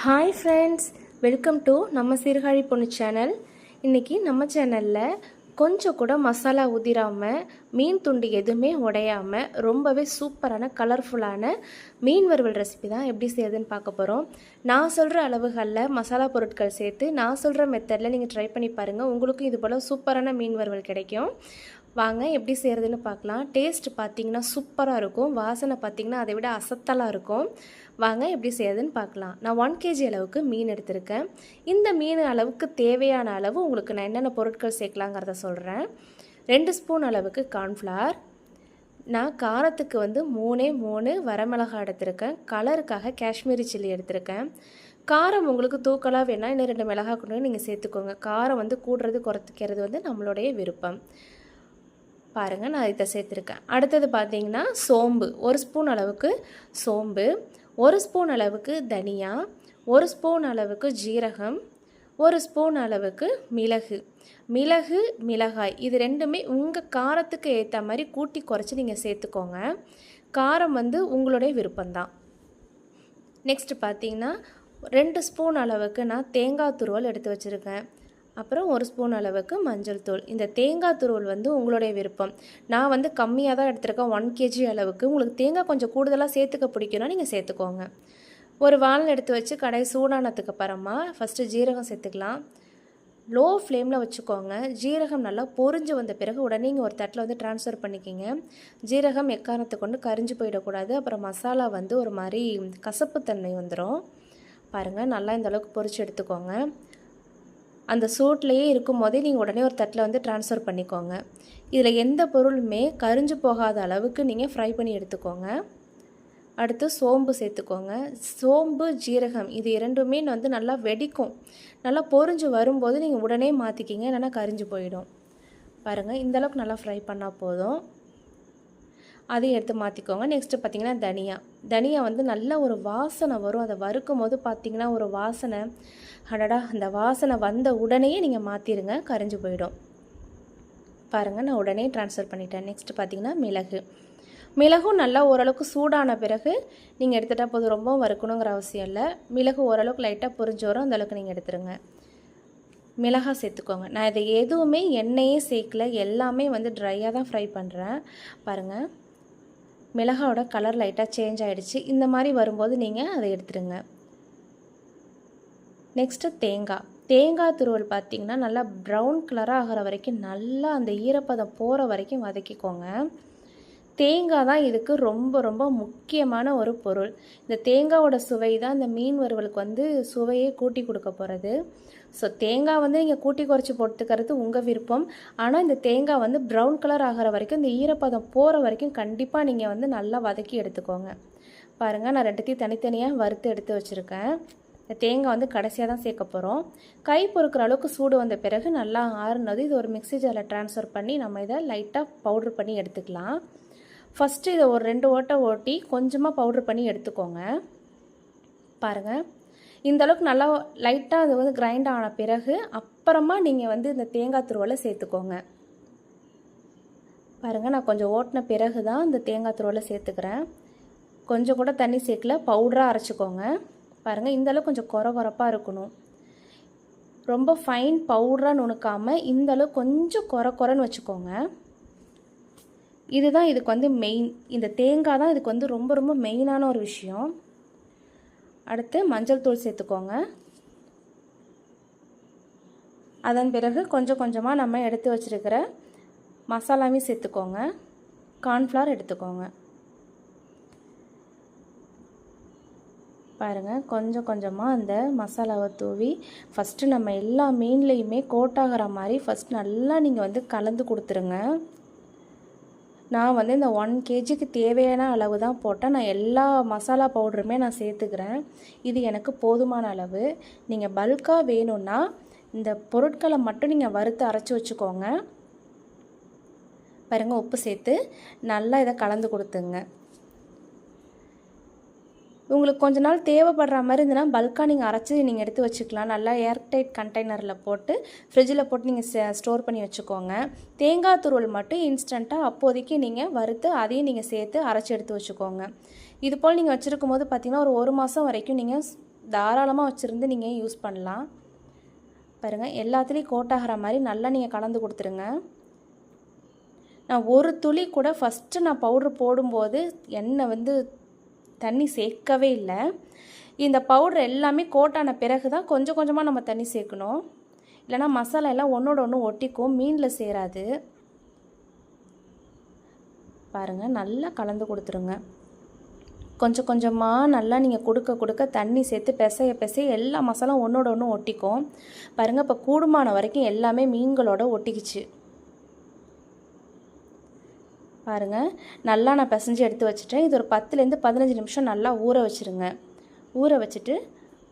Hi friends welcome to நம்ம சீர்காழி பொண்ணு channel இன்றைக்கி நம்ம சேனலில் கொஞ்சம் கூட மசாலா உதிராமல் மீன் துண்டு எதுவுமே உடையாமல் ரொம்பவே சூப்பரான கலர்ஃபுல்லான மீன் வறுவல் ரெசிபி தான் எப்படி செய்யுதுன்னு பார்க்க போகிறோம் நான் சொல்கிற அளவுகளில் மசாலா பொருட்கள் சேர்த்து நான் சொல்கிற மெத்தடில் நீங்கள் ட்ரை பண்ணி பாருங்கள் உங்களுக்கும் இது போல் சூப்பரான மீன் வறுவல் கிடைக்கும். வாங்க எப்படி செய்கிறதுன்னு பார்க்கலாம். டேஸ்ட் பார்த்தீங்கன்னா சூப்பராக இருக்கும். வாசனை பார்த்தீங்கன்னா அதை விட அசத்தலாக இருக்கும். வாங்க எப்படி செய்கிறதுன்னு பார்க்கலாம். நான் ஒன் கேஜி அளவுக்கு மீன் எடுத்திருக்கேன். இந்த மீன் அளவுக்கு தேவையான அளவு உங்களுக்கு நான் என்னென்ன பொருட்கள் சேர்க்கலாங்கிறத சொல்கிறேன் ரெண்டு ஸ்பூன் அளவுக்கு கார்ன்ஃப்ளவர் நான் காரத்துக்கு வந்து மூணே மூணு வரமிளகாய் எடுத்திருக்கேன். கலருக்காக காஷ்மீரி சில்லி எடுத்திருக்கேன். காரம் உங்களுக்கு தூக்கலாக வேணால் இன்னும் ரெண்டு மிளகாய் கொண்டு நீங்கள் சேர்த்துக்கோங்க. காரம் வந்து கூடுறது குறைத்துக்கிறது வந்து நம்மளுடைய விருப்பம். பாருங்கள் நான் இதை சேர்த்துருக்கேன். அடுத்தது பார்த்தீங்கன்னா சோம்பு. ஒரு ஸ்பூன் அளவுக்கு சோம்பு ஒரு ஸ்பூன் அளவுக்கு தனியா ஒரு ஸ்பூன் அளவுக்கு ஜீரகம் ஒரு ஸ்பூன் அளவுக்கு மிளகு. மிளகு மிளகாய் இது ரெண்டுமே உங்கள் காரத்துக்கு ஏற்ற மாதிரி கூட்டி குறைச்சி நீங்கள் சேர்த்துக்கோங்க. காரம் வந்து உங்களுடைய விருப்பம்தான். நெக்ஸ்ட் பார்த்தீங்கன்னா ரெண்டு ஸ்பூன் அளவுக்கு நான் தேங்காய் துருவல் எடுத்து வச்சுருக்கேன். அப்புறம் ஒரு ஸ்பூன் அளவுக்கு மஞ்சள் தூள். இந்த தேங்காய் துருவல் வந்து உங்களுடைய விருப்பம். நான் வந்து கம்மியாக தான் எடுத்திருக்கேன். ஒன் கேஜி அளவுக்கு. உங்களுக்கு தேங்காய் கொஞ்சம் கூடுதலாக சேர்த்துக்க பிடிக்கும்னா நீங்கள் சேர்த்துக்கோங்க. ஒரு வானல் எடுத்து வச்சு கடை சூடானதுக்கு அப்புறமா ஃபஸ்ட்டு ஜீரகம் சேர்த்துக்கலாம். லோ ஃப்ளேமில் வச்சுக்கோங்க. ஜீரகம் நல்லா பொரிஞ்சு வந்த பிறகு உடனே நீங்கள் ஒரு தட்டில் வந்து ட்ரான்ஸ்ஃபர் பண்ணிக்கிங்க. ஜீரகம் எக்காரணத்தை கொண்டு கரிஞ்சு போயிடக்கூடாது. அப்புறம் மசாலா வந்து ஒரு மாதிரி கசப்புத்தன்மை வந்துடும் பாருங்கள் நல்லா இந்த அளவுக்கு பொறிச்சு எடுத்துக்கோங்க. அந்த சூட்லேயே இருக்கும் போதே நீங்கள் உடனே ஒரு தட்டில் வந்து ட்ரான்ஸ்ஃபர் பண்ணிக்கோங்க. இதில் எந்த பொருளுமே கரிஞ்சு போகாத அளவுக்கு நீங்கள் ஃப்ரை பண்ணி எடுத்துக்கோங்க. அடுத்து சோம்பு சேர்த்துக்கோங்க. சோம்பு ஜீரகம் இது இரண்டுமே வந்து நல்லா வெடிக்கும். நல்லா பொரிஞ்சு வரும்போது நீங்கள் உடனே மாற்றிக்கிங்க இல்லைன்னா கரிஞ்சு போயிடும். பாருங்கள் இந்தளவுக்கு நல்லா ஃப்ரை பண்ணால் போதும். அதையும் எடுத்து மாற்றிக்கோங்க நெக்ஸ்ட்டு பார்த்தீங்கன்னா தனியா. தனியா வந்து நல்ல ஒரு வாசனை வரும். அதை வறுக்கும் போது பார்த்தீங்கன்னா ஒரு வாசனை அடடா அந்த வாசனை வந்த உடனேயே நீங்கள் மாற்றிடுங்க கரைஞ்சி போயிடும். பாருங்கள் நான் உடனே ட்ரான்ஸ்ஃபர் பண்ணிட்டேன். நெக்ஸ்ட்டு பார்த்தீங்கன்னா மிளகு. மிளகும் நல்லா ஓரளவுக்கு சூடான பிறகு நீங்கள் எடுத்துட்டால் போதும். ரொம்பவும் வறுக்கணுங்கிற அவசியம் இல்லை. மிளகு ஓரளவுக்கு லைட்டாக பொறிஞ்சு வரும் அந்தளவுக்கு நீங்கள் எடுத்துருங்க. மிளகாய் சேர்த்துக்கோங்க. நான் இதை எதுவுமே எண்ணெயே சேர்க்கல. எல்லாமே வந்து ட்ரையாக தான் ஃப்ரை பண்ணுறேன் பாருங்கள் மிளகாவோட கலர் லைட்டாக சேஞ்ச் ஆகிடுச்சு இந்த மாதிரி வரும்போது நீங்கள் அதை எடுத்துருங்க. நெக்ஸ்ட்டு தேங்காய் தேங்காய் துருவல் பார்த்திங்கன்னா நல்லா ப்ரௌன் கலராக ஆகிற வரைக்கும் நல்லா அந்த ஈரப்பதம் போகிற வரைக்கும் வதக்கிக்கோங்க. தேங்காய் தான் இதுக்கு ரொம்ப ரொம்ப முக்கியமான ஒரு பொருள். இந்த தேங்காவோட சுவை தான் இந்த மீன் வறுவலுக்கு வந்து சுவையே கூட்டி கொடுக்க போகிறது ஸோ தேங்காய் வந்து நீங்கள் கூட்டி குறைச்சி போட்டுக்கிறது உங்கள் விருப்பம். ஆனால் இந்த தேங்காய் வந்து ப்ரௌன் கலர் ஆகிற வரைக்கும் இந்த ஈரப்பதம் போகிற வரைக்கும் கண்டிப்பாக நீங்கள் வந்து நல்லா வதக்கி எடுத்துக்கோங்க. பாருங்கள் நான் ரெண்டுத்தையும் தனித்தனியாக வறுத்து எடுத்து வச்சுருக்கேன். இந்த தேங்காய் வந்து கடைசியாக தான் சேர்க்க போகிறோம் கை பொறுக்கிற அளவுக்கு சூடு வந்த பிறகு நல்லா ஆறுனது இது ஒரு மிக்சி ஜாரில் ட்ரான்ஸ்ஃபர் பண்ணி நம்ம இதை லைட்டாக பவுட்ரு பண்ணி எடுத்துக்கலாம். ஃபஸ்ட்டு இதை ஒரு ரெண்டு ஓட்டை ஓட்டி கொஞ்சமாக பவுட்ரு பண்ணி எடுத்துக்கோங்க. பாருங்கள் இந்த அளவுக்கு நல்லா லைட்டாக அது வந்து கிரைண்ட் ஆன பிறகு அப்புறமா நீங்கள் வந்து இந்த தேங்காய் துருவலை சேர்த்துக்கோங்க. பாருங்கள் நான் கொஞ்சம் ஓட்டின பிறகு தான் இந்த தேங்காய் துருவலை சேர்த்துக்கிறேன். கொஞ்சம் கூட தண்ணி சேர்க்கல பவுடராக அரைச்சிக்கோங்க. பாருங்கள் இந்தளவு கொஞ்சம் குறை குறப்பாக இருக்கணும். ரொம்ப ஃபைன் பவுடராக நுணுக்காமல் இந்தளவு கொஞ்சம் குறை குறைன்னு வச்சுக்கோங்க. இதுதான் இதுக்கு வந்து மெயின் இந்த தேங்காய் தான் இதுக்கு வந்து ரொம்ப ரொம்ப மெயினான ஒரு விஷயம். அடுத்து மஞ்சள் தூள் சேர்த்துக்கோங்க. அதன் பிறகு கொஞ்சம் கொஞ்சமாக நம்ம எடுத்து வச்சுருக்கிற மசாலாவையும் சேர்த்துக்கோங்க. கார்ன்ஃப்ளவர் எடுத்துக்கோங்க. பாருங்கள் கொஞ்சம் கொஞ்சமாக அந்த மசாலாவை தூவி ஃபஸ்ட்டு நம்ம எல்லா மீன்லேயுமே கோட்டாகிற மாதிரி ஃபஸ்ட் நல்லா நீங்கள் வந்து கலந்து கொடுத்துருங்க. நான் வந்து இந்த ஒன் கேஜிக்கு தேவையான அளவு தான் போட்டேன். நான் எல்லா மசாலா பவுடருமே நான் சேர்த்துக்கிறேன். இது எனக்கு போதுமான அளவு. நீங்கள் பல்காக வேணும்னா இந்த பொருட்களை மட்டும் நீங்கள் வறுத்து அரைச்சி வச்சுக்கோங்க. பாருங்கள் உப்பு சேர்த்து நல்லா இதை கலந்து கொடுத்துங்க உங்களுக்கு கொஞ்ச நாள் தேவைப்படுற மாதிரி இருந்ததுன்னா பல்காக நீங்கள் அரைச்சி நீங்கள் எடுத்து வச்சுக்கலாம். நல்லா ஏர்டைட் கண்டெய்னரில் போட்டு ஃப்ரிட்ஜில் போட்டு நீங்கள் ஸ்டோர் பண்ணி வச்சுக்கோங்க. தேங்காய் துருவல் மட்டும் இன்ஸ்டண்ட்டாக அப்போதைக்கு நீங்கள் வறுத்து அதையும் நீங்கள் சேர்த்து அரைச்சி எடுத்து வச்சுக்கோங்க. இது போல் நீங்கள் வச்சுருக்கும் போது பார்த்திங்கன்னா ஒரு ஒரு மாதம் வரைக்கும் நீங்கள் தாராளமாக வச்சுருந்து நீங்கள் யூஸ் பண்ணலாம். பாருங்கள் எல்லாத்துலேயும் கோட்டாகிற மாதிரி நல்லா நீங்கள் கலந்து கொடுத்துருங்க. நான் ஒரு துளி கூட ஃபஸ்ட்டு நான் பவுட்ரு போடும்போது எண்ணெய் வந்து தண்ணி சேர்க்கவே இல்லை. இந்த பவுடர் எல்லாமே கோட்டான பிறகு தான் கொஞ்சம் கொஞ்சமாக நம்ம தண்ணி சேர்க்கணும். இல்லைனா மசாலா எல்லாம் ஒன்றோட ஒன்று ஒட்டிக்கும் மீனில் சேராது. பாருங்கள் நல்லா கலந்து கொடுத்துருங்க. கொஞ்சம் கொஞ்சமாக நல்லா நீங்கள் கொடுக்க கொடுக்க தண்ணி சேர்த்து பிசைய பிசைய எல்லா மசாலாவும் ஒன்றோட ஒன்று ஒட்டிக்கும். பாருங்கள் இப்போ கூடுமான வரைக்கும் எல்லாமே மீன்களோட ஒட்டிக்கிச்சு. பாருங்கள் நல்லா நான் பிசைஞ்சு எடுத்து வச்சுட்டேன். இது ஒரு பத்துலேருந்து பதினஞ்சு நிமிஷம் நல்லா ஊற வச்சுருங்க. ஊற வச்சுட்டு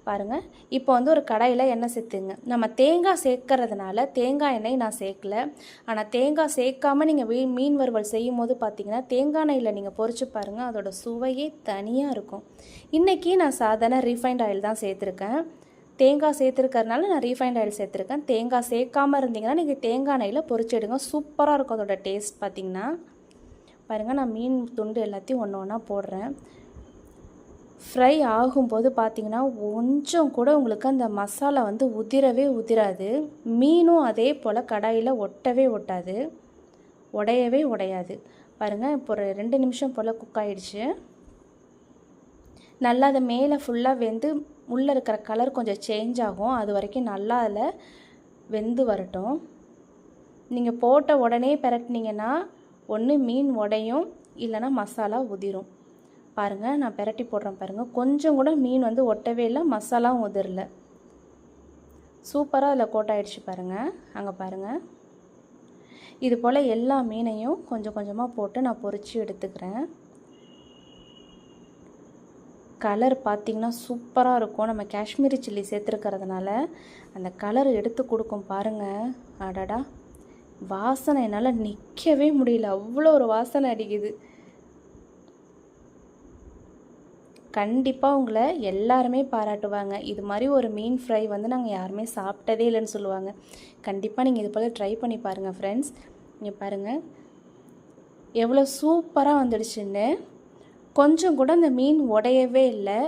பாருங்கள் இப்போ வந்து ஒரு கடாயில் எண்ணெய் சேர்த்துங்க. நம்ம தேங்காய் சேர்க்கறதுனால தேங்காய் எண்ணெய் நான் சேர்க்கல. ஆனால் தேங்காய் சேர்க்காம நீங்கள் மீ மீன் வறுவல் செய்யும் போது பார்த்தீங்கன்னா தேங்காய் எண்ணெயில் நீங்கள் பொறிச்சு பாருங்கள் அதோட சுவையே தனியாக இருக்கும். இன்றைக்கி நான் சாதாரண ரீஃபைண்ட் ஆயில் தான் சேர்த்துருக்கேன். தேங்காய் சேர்த்துருக்கறனால நான் ரீஃபைண்ட் ஆயில் சேர்த்துருக்கேன். தேங்காய் சேர்க்காம இருந்தீங்கன்னா நீங்கள் தேங்காய் எண்ணெயில் பொரிச்சிடுங்க சூப்பராக இருக்கும் அதோட டேஸ்ட் பார்த்திங்கன்னா பாருங்கள் நான் மீன் துண்டு எல்லாத்தையும் ஒன்று ஒன்றா போடுறேன். ஃப்ரை ஆகும்போது பார்த்தீங்கன்னா கொஞ்சம் கூட உங்களுக்கு அந்த மசாலா வந்து உதிரவே உதிராது. மீனும் அதே போல் கடாயில் ஒட்டவே ஒட்டாது. உடையவே உடையாது. பாருங்கள் இப்போ ஒரு ரெண்டு நிமிஷம் போல் குக் ஆகிடுச்சு நல்லா அதை மேலே ஃபுல்லாக வெந்து உள்ளே இருக்கிற கலர் கொஞ்சம் சேஞ்ச் ஆகும். அது வரைக்கும் நல்லா அதில் வெந்து வரட்டும். நீங்கள் போட்ட உடனே பெரட்டினீங்கன்னா ஒன்று மீன் உடையும் இல்லைன்னா மசாலா உதிரும். பாருங்கள் நான் பெரட்டி போடுறேன் பாருங்கள் கொஞ்சம் கூட மீன் வந்து ஒட்டவே இல்லை மசாலாவும் உதிரல. சூப்பராக அதில் கோட்டாயிடுச்சு பாருங்கள் அங்கே பாருங்கள் இது போல் எல்லா மீனையும் கொஞ்சம் கொஞ்சமாக போட்டு நான் பொறிச்சு எடுத்துக்கிறேன். கலர் பார்த்திங்கன்னா சூப்பராக இருக்கும். நம்ம காஷ்மீரி சில்லி சேர்த்துருக்கறதுனால அந்த கலர் எடுத்து கொடுக்கும் பாருங்கள் அடடா. வாசனை என்னால் நிற்கவே முடியல. அவ்வளோ ஒரு வாசனை அடிக்குது. கண்டிப்பாக உங்களை எல்லாருமே பாராட்டுவாங்க. இது மாதிரி ஒரு மீன் ஃப்ரை வந்து நாங்கள் யாருமே சாப்பிட்டதே இல்லைன்னு சொல்லுவாங்க. கண்டிப்பாக நீங்கள் இது போல் ட்ரை பண்ணி பாருங்கள் ஃப்ரெண்ட்ஸ் நீங்கள் பாருங்கள் எவ்வளோ சூப்பராக வந்துடுச்சுன்னு. கொஞ்சம் கூட அந்த மீன் உடையவே இல்லை.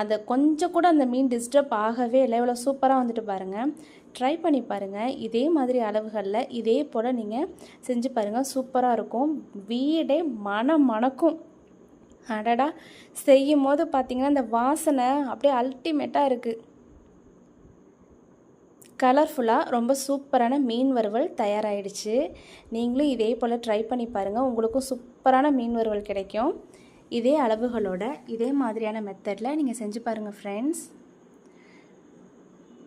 அதை கொஞ்சம் கூட அந்த மீன் டிஸ்டர்ப் ஆகவே இல்லை. எவ்வளோ சூப்பராக வந்துட்டு பாருங்கள் ட்ரை பண்ணி பாருங்கள் இதே மாதிரி அளவுகளில் இதே போல் நீங்கள் செஞ்சு பாருங்கள் சூப்பராக இருக்கும். வீடே மனம் மணக்கும். அடடா. செய்யும் போது பார்த்தீங்கன்னா இந்த வாசனை அப்படியே அல்டிமேட்டாக இருக்குது கலர்ஃபுல்லாக ரொம்ப சூப்பரான மீன் வறுவல் தயாராகிடுச்சு நீங்களும் இதே போல் ட்ரை பண்ணி பாருங்கள் உங்களுக்கும் சூப்பரான மீன் வறுவல் கிடைக்கும். இதே அளவுகளோட இதே மாதிரியான மெத்தடில் நீங்கள் செஞ்சு பாருங்கள் ஃப்ரெண்ட்ஸ்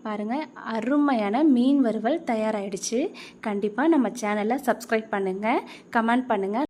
பாருங்கள் அருமையான மீன் வறுவல் தயாராகிடுச்சு கண்டிப்பாக நம்ம சேனலை சப்ஸ்கிரைப் பண்ணுங்கள் கமெண்ட் பண்ணுங்கள்